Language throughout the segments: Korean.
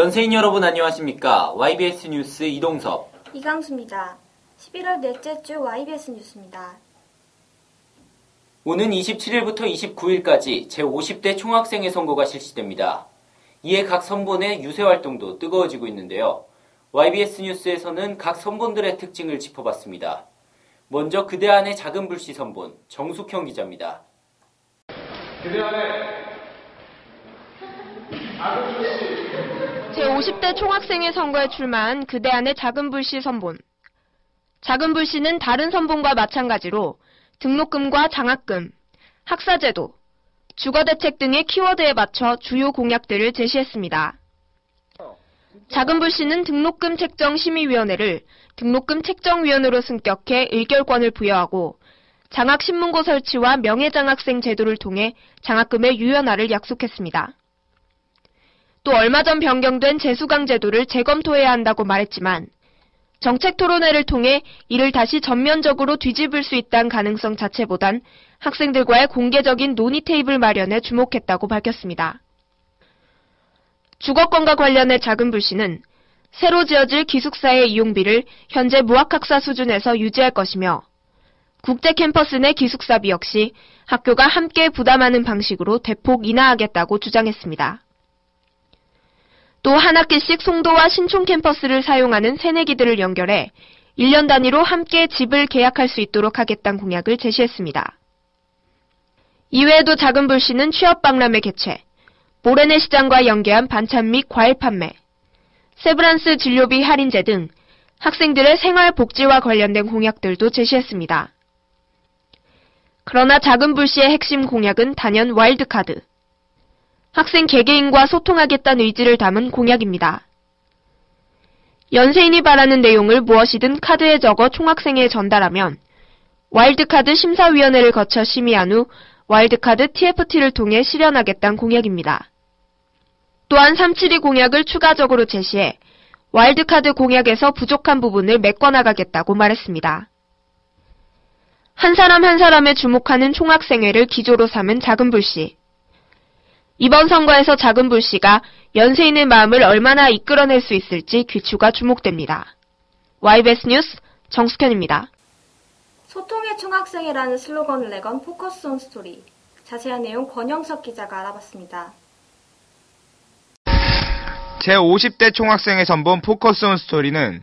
연세인 여러분 안녕하십니까? YBS 뉴스 이동섭. 이강수입니다. 11월 넷째 주 YBS 뉴스입니다. 오는 27일부터 29일까지 제50대 총학생회 선거가 실시됩니다. 이에 각 선본의 유세 활동도 뜨거워지고 있는데요. YBS 뉴스에서는 각 선본들의 특징을 짚어봤습니다. 먼저 그대 안의 작은 불씨 선본 정숙형 기자입니다. 그대 안에 작은 불씨 제50대 총학생회 선거에 출마한 그대 안의 작은 불 씨 선본. 작은 불 씨는 다른 선본과 마찬가지로 등록금과 장학금, 학사제도, 주거대책 등의 키워드에 맞춰 주요 공약들을 제시했습니다. 작은 불 씨는 등록금 책정 심의위원회를 등록금 책정위원회로 승격해 의결권을 부여하고 장학신문고 설치와 명예장학생 제도를 통해 장학금의 유연화를 약속했습니다. 또 얼마 전 변경된 재수강 제도를 재검토해야 한다고 말했지만 정책 토론회를 통해 이를 다시 전면적으로 뒤집을 수 있다는 가능성 자체보단 학생들과의 공개적인 논의 테이블 마련에 주목했다고 밝혔습니다. 주거권과 관련해 작은 불씨는 새로 지어질 기숙사의 이용비를 현재 무학학사 수준에서 유지할 것이며 국제 캠퍼스 내 기숙사비 역시 학교가 함께 부담하는 방식으로 대폭 인하하겠다고 주장했습니다. 또 한 학기씩 송도와 신촌 캠퍼스를 사용하는 새내기들을 연결해 1년 단위로 함께 집을 계약할 수 있도록 하겠다는 공약을 제시했습니다. 이외에도 작은 불씨는 취업 박람회 개최, 모래내 시장과 연계한 반찬 및 과일 판매, 세브란스 진료비 할인제 등 학생들의 생활 복지와 관련된 공약들도 제시했습니다. 그러나 작은 불씨의 핵심 공약은 단연 와일드카드. 학생 개개인과 소통하겠다는 의지를 담은 공약입니다. 연세인이 바라는 내용을 무엇이든 카드에 적어 총학생회에 전달하면 와일드카드 심사위원회를 거쳐 심의한 후 와일드카드 TFT를 통해 실현하겠다는 공약입니다. 또한 372 공약을 추가적으로 제시해 와일드카드 공약에서 부족한 부분을 메꿔나가겠다고 말했습니다. 한 사람 한 사람에 주목하는 총학생회를 기조로 삼은 작은 불씨. 이번 선거에서 작은 불 씨가 연세인의 마음을 얼마나 이끌어낼 수 있을지 귀추가 주목됩니다. YBS 뉴스 정숙현입니다. 소통의 총학생회라는 슬로건을 내건 포커스 온 스토리. 자세한 내용 권영석 기자가 알아봤습니다. 제50대 총학생회 선본 포커스 온 스토리는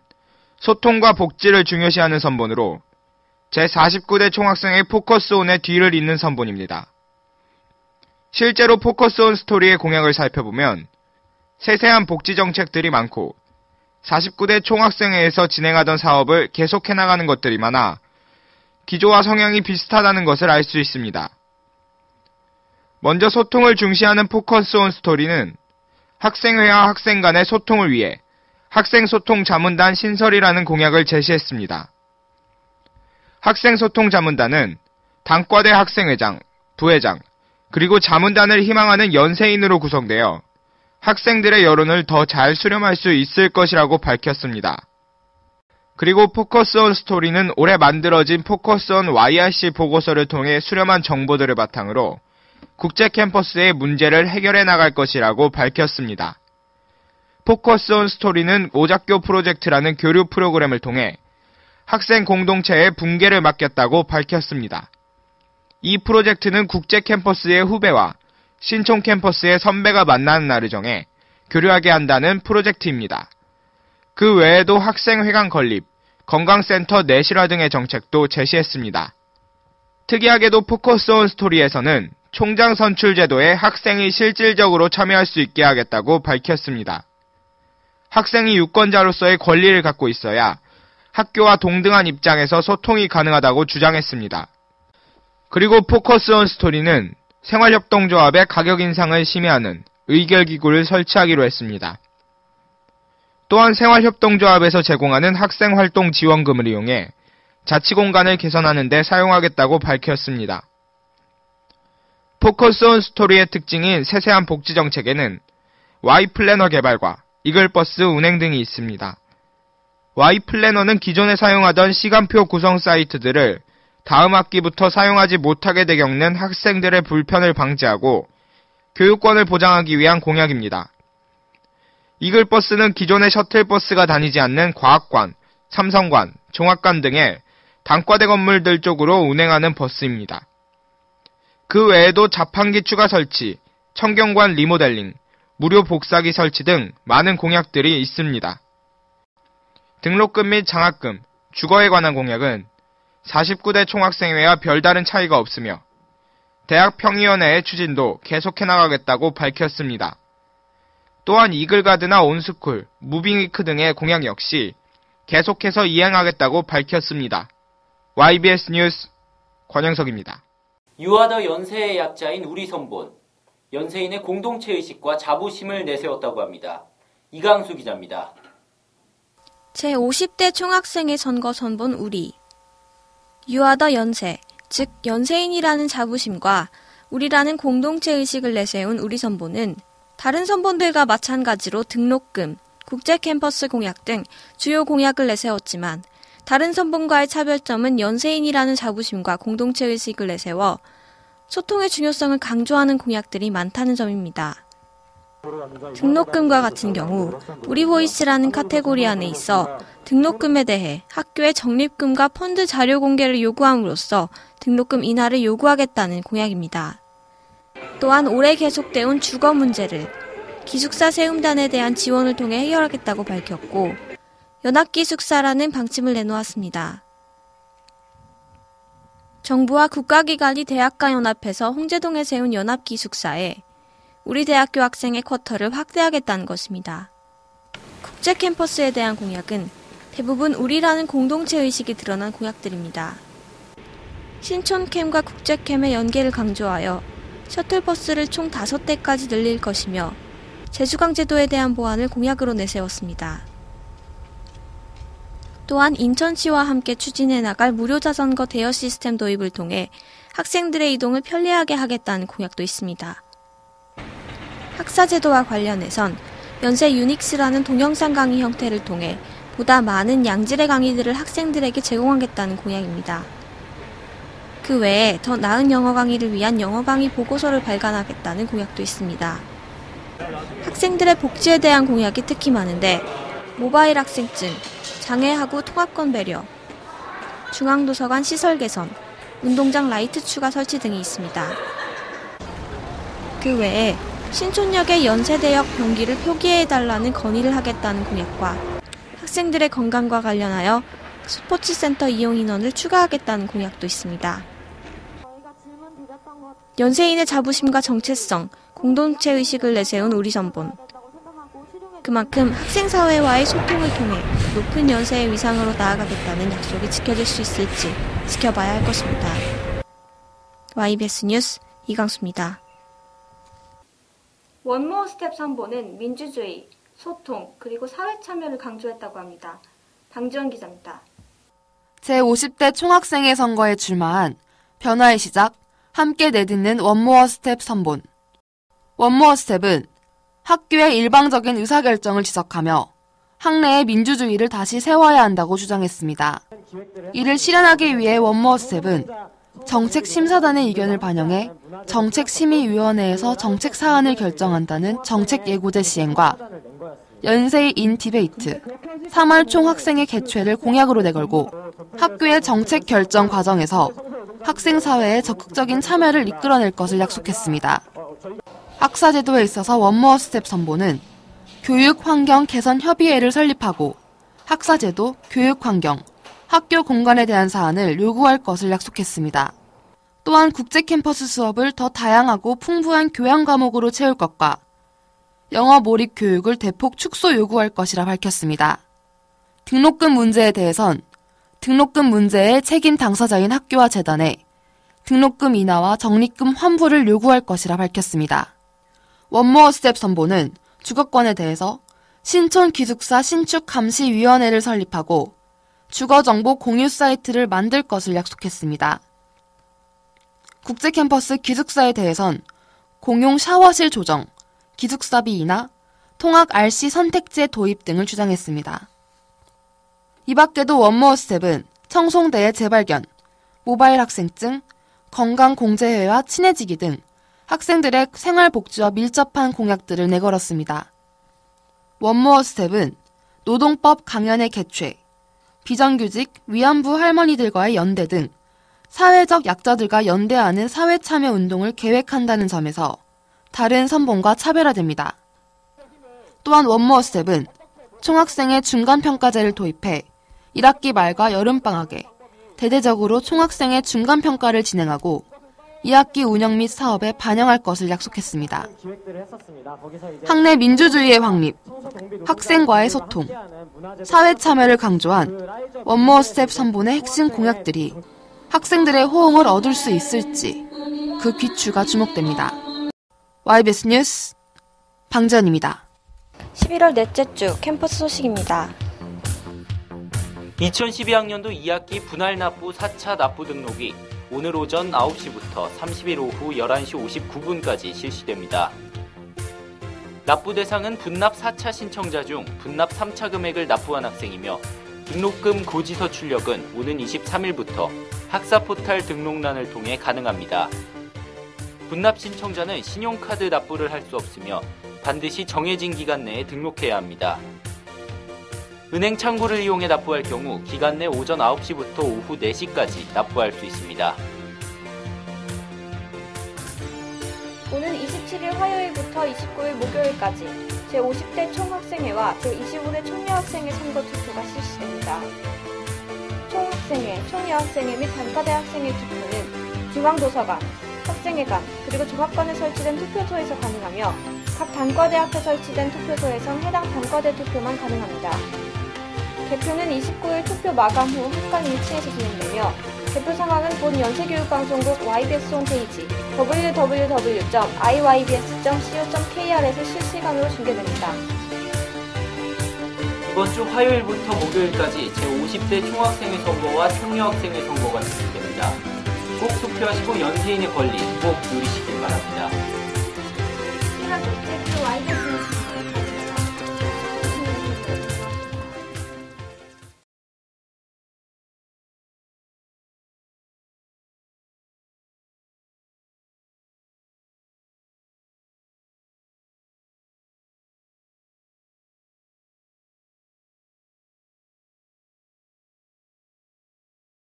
소통과 복지를 중요시하는 선본으로 제49대 총학생회 포커스 온의 뒤를 잇는 선본입니다. 실제로 포커스 온 스토리의 공약을 살펴보면 세세한 복지 정책들이 많고 49대 총학생회에서 진행하던 사업을 계속해 나가는 것들이 많아 기조와 성향이 비슷하다는 것을 알 수 있습니다. 먼저 소통을 중시하는 포커스 온 스토리는 학생회와 학생 간의 소통을 위해 학생소통 자문단 신설이라는 공약을 제시했습니다. 학생소통자문단은 단과대 학생회장, 부회장, 그리고 자문단을 희망하는 연세인으로 구성되어 학생들의 여론을 더 잘 수렴할 수 있을 것이라고 밝혔습니다. 그리고 포커스 온 스토리는 올해 만들어진 포커스 온 YRC 보고서를 통해 수렴한 정보들을 바탕으로 국제 캠퍼스의 문제를 해결해 나갈 것이라고 밝혔습니다. 포커스 온 스토리는 오작교 프로젝트라는 교류 프로그램을 통해 학생 공동체의 붕괴를 막겠다고 밝혔습니다. 이 프로젝트는 국제 캠퍼스의 후배와 신촌 캠퍼스의 선배가 만나는 날을 정해 교류하게 한다는 프로젝트입니다. 그 외에도 학생회관 건립, 건강센터 내실화 등의 정책도 제시했습니다. 특이하게도 포커스 온 스토리에서는 총장 선출 제도에 학생이 실질적으로 참여할 수 있게 하겠다고 밝혔습니다. 학생이 유권자로서의 권리를 갖고 있어야 학교와 동등한 입장에서 소통이 가능하다고 주장했습니다. 그리고 포커스 온 스토리는 생활협동조합의 가격 인상을 심의하는 의결기구를 설치하기로 했습니다. 또한 생활협동조합에서 제공하는 학생활동 지원금을 이용해 자치공간을 개선하는 데 사용하겠다고 밝혔습니다. 포커스 온 스토리의 특징인 세세한 복지 정책에는 Y 플래너 개발과 이글버스 운행 등이 있습니다. Y 플래너는 기존에 사용하던 시간표 구성 사이트들을 다음 학기부터 사용하지 못하게 되 겪는 학생들의 불편을 방지하고 교육권을 보장하기 위한 공약입니다. 이글버스는 기존의 셔틀버스가 다니지 않는 과학관, 삼성관, 종합관 등의 단과대 건물들 쪽으로 운행하는 버스입니다. 그 외에도 자판기 추가 설치, 청경관 리모델링, 무료 복사기 설치 등 많은 공약들이 있습니다. 등록금 및 장학금, 주거에 관한 공약은 49대 총학생회와 별다른 차이가 없으며 대학 평의원회의 추진도 계속해 나가겠다고 밝혔습니다. 또한 이글가드나 온스쿨, 무빙위크 등의 공약 역시 계속해서 이행하겠다고 밝혔습니다. YBS 뉴스 권영석입니다. 유아더 연세의 약자인 우리 선본, 연세인의 공동체 의식과 자부심을 내세웠다고 합니다. 이강수 기자입니다. 제50대 총학생의 선거 선본 우리 유아더 연세, 즉 연세인이라는 자부심과 우리라는 공동체 의식을 내세운 우리 선본은 다른 선본들과 마찬가지로 등록금, 국제 캠퍼스 공약 등 주요 공약을 내세웠지만 다른 선본과의 차별점은 연세인이라는 자부심과 공동체 의식을 내세워 소통의 중요성을 강조하는 공약들이 많다는 점입니다. 등록금과 같은 경우 우리 보이스라는 카테고리 안에 있어 등록금에 대해 학교의 적립금과 펀드 자료 공개를 요구함으로써 등록금 인하를 요구하겠다는 공약입니다. 또한 올해 계속되온 주거 문제를 기숙사 세움단에 대한 지원을 통해 해결하겠다고 밝혔고 연합기숙사라는 방침을 내놓았습니다. 정부와 국가기관이 대학가 연합해서 홍제동에 세운 연합기숙사에 우리 대학교 학생의 쿼터를 확대하겠다는 것입니다. 국제 캠퍼스에 대한 공약은 대부분 우리라는 공동체 의식이 드러난 공약들입니다. 신촌캠과 국제캠의 연계를 강조하여 셔틀버스를 총 5대까지 늘릴 것이며 제주강제도에 대한 보완을 공약으로 내세웠습니다. 또한 인천시와 함께 추진해 나갈 무료 자전거 대여 시스템 도입을 통해 학생들의 이동을 편리하게 하겠다는 공약도 있습니다. 학사제도와 관련해선 연세 유닉스라는 동영상 강의 형태를 통해 보다 많은 양질의 강의들을 학생들에게 제공하겠다는 공약입니다. 그 외에 더 나은 영어 강의를 위한 영어 강의 보고서를 발간하겠다는 공약도 있습니다. 학생들의 복지에 대한 공약이 특히 많은데 모바일 학생증, 장애하고 통합권 배려, 중앙도서관 시설 개선, 운동장 라이트 추가 설치 등이 있습니다. 그 외에 신촌역의 연세대역 변기를 표기해달라는 건의를 하겠다는 공약과 학생들의 건강과 관련하여 스포츠센터 이용 인원을 추가하겠다는 공약도 있습니다. 연세인의 자부심과 정체성, 공동체 의식을 내세운 우리 전본. 그만큼 학생 사회와의 소통을 통해 높은 연세의 위상으로 나아가겠다는 약속이 지켜질 수 있을지 지켜봐야 할 것입니다. YBS 뉴스 이강수입니다. 원모어 스텝 3본은 민주주의, 소통, 그리고 사회 참여를 강조했다고 합니다. 방지원 기자입니다. 제50대 총학생회 선거에 출마한 변화의 시작, 함께 내딛는 원모어 스텝 3본. 원모어 스텝은 학교의 일방적인 의사결정을 지적하며 학내의 민주주의를 다시 세워야 한다고 주장했습니다. 이를 실현하기 위해 원모어 스텝은 정책심사단의 의견을 반영해 정책심의위원회에서 정책 사안을 결정한다는 정책 예고제 시행과 연세의 인 디베이트, 3월 총 학생회 개최를 공약으로 내걸고 학교의 정책 결정 과정에서 학생 사회의 적극적인 참여를 이끌어낼 것을 약속했습니다. 학사제도에 있어서 원모어 스텝 선보는 교육 환경 개선 협의회를 설립하고 학사제도, 교육 환경, 학교 공간에 대한 사안을 요구할 것을 약속했습니다. 또한 국제 캠퍼스 수업을 더 다양하고 풍부한 교양 과목으로 채울 것과 영어 몰입 교육을 대폭 축소 요구할 것이라 밝혔습니다. 등록금 문제에 대해선 등록금 문제의 책임 당사자인 학교와 재단에 등록금 인하와 적립금 환불을 요구할 것이라 밝혔습니다. 원모어 스텝 선보는 주거권에 대해서 신촌 기숙사 신축 감시위원회를 설립하고 주거 정보 공유 사이트를 만들 것을 약속했습니다. 국제 캠퍼스 기숙사에 대해선 공용 샤워실 조정, 기숙사비 인하, 통학 RC 선택제 도입 등을 주장했습니다. 이 밖에도 원모어 스텝은 청송대의 재발견, 모바일 학생증, 건강 공제회와 친해지기 등 학생들의 생활복지와 밀접한 공약들을 내걸었습니다. 원모어 스텝은 노동법 강연의 개최, 비정규직 위안부 할머니들과의 연대 등 사회적 약자들과 연대하는 사회 참여 운동을 계획한다는 점에서 다른 선봉과 차별화됩니다. 또한 원모어 스텝은 총학생의 중간평가제를 도입해 1학기 말과 여름방학에 대대적으로 총학생의 중간평가를 진행하고 2학기 운영 및 사업에 반영할 것을 약속했습니다. 학내 민주주의의 확립, 학생과의 소통, 사회 참여를 강조한 원모어 스텝 선본의 핵심 공약들이 학생들의 호응을 얻을 수 있을지 그 귀추가 주목됩니다. YBS 뉴스 방전입니다. 11월 넷째 주 캠퍼스 소식입니다. 2012학년도 2학기 분할 납부 4차 납부 등록이 오늘 오전 9시부터 30일 오후 11시 59분까지 실시됩니다. 납부 대상은 분납 4차 신청자 중 분납 3차 금액을 납부한 학생이며 등록금 고지서 출력은 오는 23일부터 학사 포탈 등록란을 통해 가능합니다. 분납 신청자는 신용카드 납부를 할 수 없으며 반드시 정해진 기간 내에 등록해야 합니다. 은행 창구를 이용해 납부할 경우 기간 내 오전 9시부터 오후 4시까지 납부할 수 있습니다. 오는 27일 화요일부터 29일 목요일까지 제50대 총학생회와 제25대 총여학생회 선거 투표가 실시됩니다. 총학생회, 총여학생회 및 단과대 학생회 투표는 중앙도서관, 학생회관, 그리고 종합관에 설치된 투표소에서 가능하며 각 단과대 앞에 설치된 투표소에선 해당 단과대 투표만 가능합니다. 개표는 29일 투표 마감 후 학관 1층에서 진행되며 개표 상황은 본 연세교육방송국 YBS 홈페이지 www.iybs.co.kr에서 실시간으로 중계됩니다. 이번 주 화요일부터 목요일까지 제50대 총학생회 선거와 총여학생회 선거가 진행됩니다. 꼭 투표하시고 연세인의 권리 꼭 누리시길 바랍니다. 1월 넷째 주 YBS